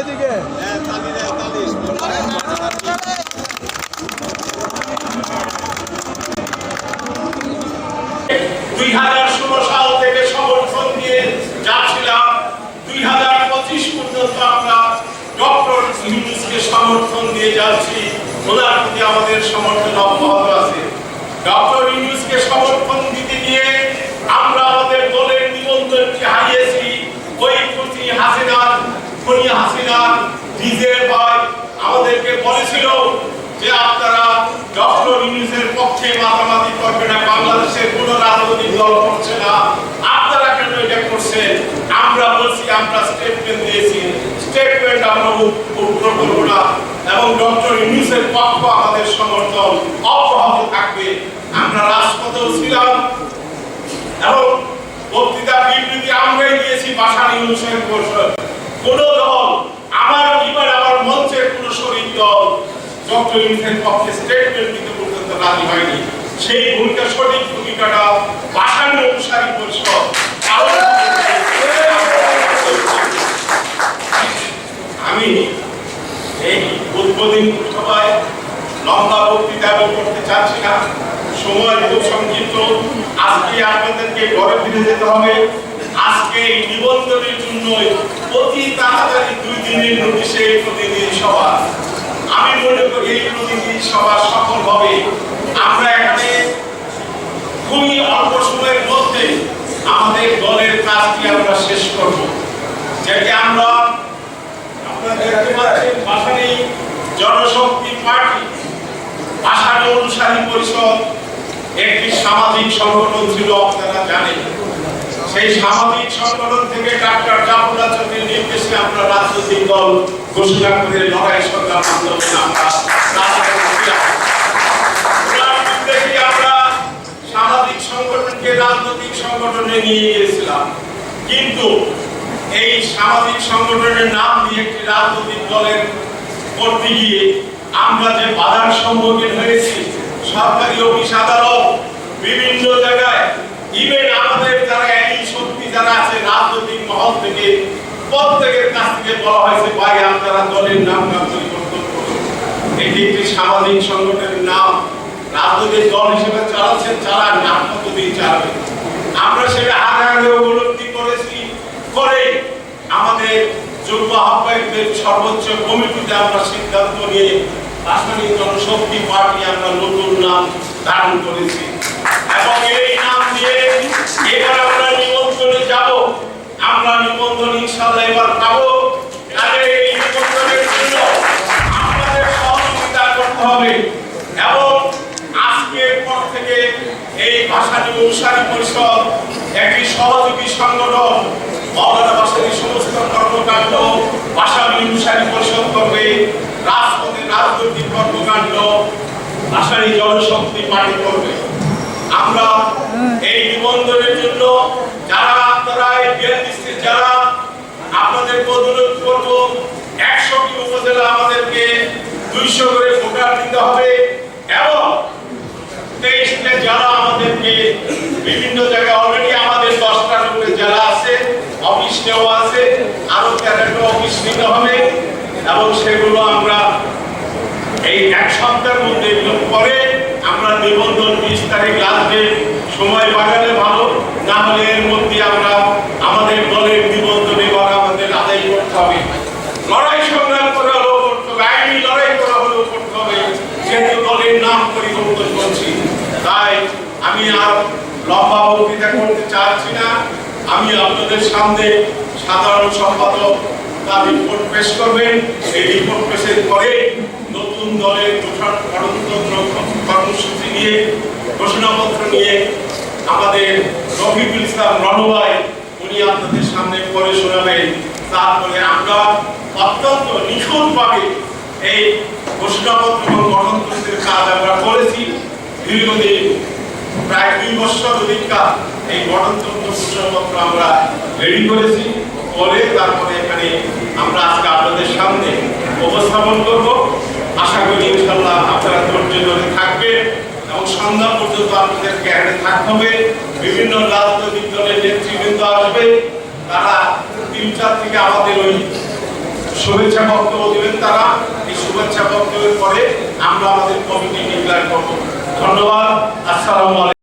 এদিকে। সমর্থন পঁচিশ পর্যন্ত আমরা ডক্টর সমর্থন দিয়ে যাচ্ছি। আমাদের সমর্থন আছে। ডক্টর সমর্থন দিতে গিয়ে আমরা আমাদের দলের নিবন্ধনকে হারিয়েছি ওই প্রতি হাসিনা খনি হাসিনা নিজে ভাই আমাদেরকে বলেছিল যে আপনারা ডক্টর ইউনুসের পক্ষে মাতামাতি করবে না, বাংলাদেশের কোনো রাজনৈতিক দল করছে না। আপনারা কেন এটা করছেন? আমরা বলছি, আমরা স্টেটমেন্ট দিয়েছি। স্টেটমেন্ট আমরা উত্তর করব না। এবং ডক্টর ইউনুসের পক্ষ আমাদের সমর্থন অব্যাহত থাকবে। আমরা রাজপথেও ছিলাম। এবং বক্তৃতা বিবৃতি আমরাই দিয়েছি নিউজের পরিষদ কোন দল আমার এবার আমার মঞ্চের কোন শরীর দল ইউনুসের পক্ষে স্টেটমেন্ট দিতে পর্যন্ত রাজি হয়নি। সেই ভূমিকা, সঠিক ভূমিকাটা ভাষা অনুসারী পরিষদ। আমি এই উদ্বোধনী সভায় লম্বা বক্তৃতা আমি করতে চাচ্ছি না। সময় খুব সংক্ষিপ্ত। আজকে আপনাদেরকে ঘরে ফিরে যেতে হবে। আজকে এই নিবন্ধনের জন্য অতি তাড়াতাড়ি দুই দিনের নোটিশে প্রতিনিধি সভা। আমি মনে করি এই প্রতিনিধি সভা সফল হবে আমরা এখানে খুবই অল্প সময়ের মধ্যে আমাদের দলের কাজটি আমরা শেষ করব। যাতে আমরা আপনারা জনশক্তি পার্টি ভাষানী অনুসারী পরিষদ, একটি সামাজিক সংগঠন ছিল, আপনারা জানেন। সেই সামাজিক সংগঠন থেকে ডাক্তার জাফর চৌধুরীর নির্দেশে আমরা রাজনৈতিক দল ঘোষণা করে লড়াই সংগ্রাম আন্দোলনে আমরা আমরা সামাজিক সংগঠনকে রাজনৈতিক সংগঠনে নিয়ে গিয়েছিলাম। কিন্তু এই সামাজিক সংগঠনের নাম দিয়ে একটি রাজনৈতিক দলের করতে গিয়ে আমরা যে বাধার সম্মুখীন হয়েছি, সরকারি অফিস, আদালত, বিভিন্ন জায়গায় ইভেন আমাদের যারা আছে রাজনৈতিক মহল থেকে প্রত্যেকের কাছ থেকে বলা হয়েছে, ভাই, আপনারা দলের নাম নাম পরিবর্তন করুন। এটি একটি সামাজিক সংগঠনের নাম। রাজনৈতিক দল হিসেবে চালাচ্ছেন চালান না কতদিন চালাবেন আমরা সেটা আগে আগে উপলব্ধি করেছি। করে আমাদের যুগ্ম আহ্বায়কদের সর্বোচ্চ কমিটিতে আমরা সিদ্ধান্ত নিয়ে রাসায়নিক জনশক্তি পার্টি আমরা নতুন নাম ধারণ করেছি। এবং এই নাম দিয়ে এবার আমরা আমরা নিবন্ধন ইনশাআল্লাহ এবার পাবো। তাহলে এই নিবন্ধনের জন্য আমাদের সহযোগিতা করতে হবে। এবং আজকের পর থেকে এই ভাষা অনুসারী পরিষদ, একটি সহযোগী সংগঠন মৌলানা ভাষার সমস্ত কর্মকাণ্ড ভাষা অনুসারী পরিষদ করবে। রাজপথে রাজনৈতিক কর্মকাণ্ড ভাষারী জনশক্তি পার্টি করবে। আমরা এই নিবন্ধনের জন্য যারা আপনারা এই যারা আপনাদেরকে অনুরোধ করব উপজেলা আমাদেরকে দুইশো করে ভোটার দিতে হবে এবং যারা আমাদেরকে বিভিন্ন জায়গায় অলরেডি আমাদের যারা আছে, অফিস নেওয়া আছে, আরও তেরোটা অফিস নিতে হবে এবং সেগুলো আমরা এই এক সপ্তাহের মধ্যে পরে আমরা নিবন্ধন বিশ তারিখ আসবে সময় ভালো না এর মধ্যে আমরা আমাদের দলের নিবন্ধন এবার আমাদের আদায় করতে হবে। লড়াই সংগ্রাম করে হলেও করতে হবে, আইনি লড়াই করা হলেও করতে হবে। যেহেতু দলের নাম পরিবর্তন করছি তাই আমি আর লম্বা বক্তৃতা করতে চাচ্ছি না। আমি আপনাদের সামনে সাধারণ সম্পাদক তার রিপোর্ট পেশ করবেন। এই রিপোর্ট পেশের পরে নতুন দলের গণতন্ত্র কর্মসূচি নিয়ে ঘোষণাপত্র নিয়ে আমাদের রফিকুল ইসলাম রণবাই, উনি আপনাদের সামনে পড়ে শোনাবেন। তারপরে আমরা অত্যন্ত নিখুঁতভাবে এই ঘোষণাপত্র এবং গণতন্ত্রের কাজ আমরা করেছি। দীর্ঘদিন, প্রায় দুই বছর অধিকার এই গণতন্ত্র ঘোষণাপত্র আমরা রেডি করেছি। করে তারপরে এখানে আমরা আজকে আপনাদের সামনে উপস্থাপন করব। আশা করি সন্ধ্যা পর্যন্ত আপনাদেরকে এখানে থাকতে হবে বিভিন্ন রাজনৈতিক দলের নেতৃবৃন্দ আসবে। তারা তিন চার থেকে আমাদের ওই শুভেচ্ছা বক্তব্য দেবেন তারা। এই শুভেচ্ছা বক্তব্যের পরে আমরা আমাদের কমিটি নির্ণয় করব। ধন্যবাদ। আসসালামু আলাইকুম।